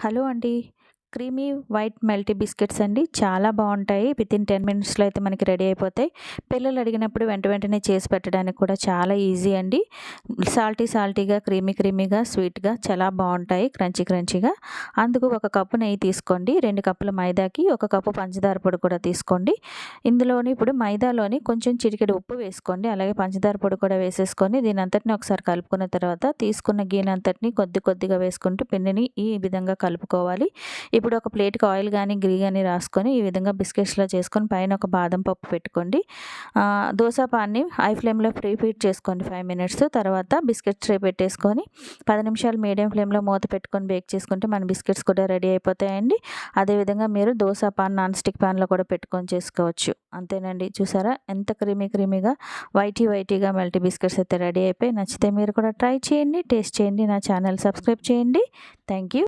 Hello అండి. Creamy white melty biscuits అండి. చాలా బాగుంటాయి. విత్ ఇన్ టెన్ మినిట్స్లో అయితే మనకి రెడీ అయిపోతాయి. పిల్లలు అడిగినప్పుడు వెంట వెంటనే చేసి పెట్టడానికి కూడా చాలా ఈజీ అండి. సాల్టీ సాల్టీగా క్రీమీ క్రీమీగా స్వీట్గా చాలా బాగుంటాయి. క్రంచీ క్రంచీగా. అందుకు ఒక కప్పు నెయ్యి తీసుకోండి. రెండు కప్పుల మైదాకి ఒక కప్పు పంచదార పొడి కూడా తీసుకోండి. ఇందులోని ఇప్పుడు మైదాలోని కొంచెం చిటికెడు ఉప్పు వేసుకోండి. అలాగే పంచదార పొడి కూడా వేసేసుకొని దీని అంతటిని ఒకసారి కలుపుకున్న తర్వాత తీసుకున్న గీనంతటిని కొద్ది కొద్దిగా వేసుకుంటూ పిండిని ఈ విధంగా కలుపుకోవాలి. ఇప్పుడు ఒక ప్లేట్కి ఆయిల్ కానీ గ్రీ కానీ రాసుకొని ఈ విధంగా బిస్కెట్స్లో చేసుకొని పైన ఒక బాదం పప్పు పెట్టుకోండి. దోశ పాన్ని హై ఫ్లేమ్లో ఫ్రీ హీట్ చేసుకోండి ఫైవ్ మినిట్స్. తర్వాత బిస్కెట్స్ ట్రే పెట్టేసుకొని పది నిమిషాలు మీడియం ఫ్లేమ్లో మూత పెట్టుకొని బేక్ చేసుకుంటే మన బిస్కెట్స్ కూడా రెడీ అయిపోతాయండి. అదేవిధంగా మీరు దోశ పాన్ నాన్ స్టిక్ పాన్లో కూడా పెట్టుకొని చేసుకోవచ్చు. అంతేనండి. చూసారా? ఎంత క్రీమీ క్రీమీగా వైటీ వైటీగా మల్టీ బిస్కెట్స్ అయితే రెడీ అయిపోయి నచ్చితే మీరు కూడా ట్రై చేయండి టేస్ట్ చేయండి నా ఛానల్ సబ్స్క్రైబ్ చేయండి. Thank you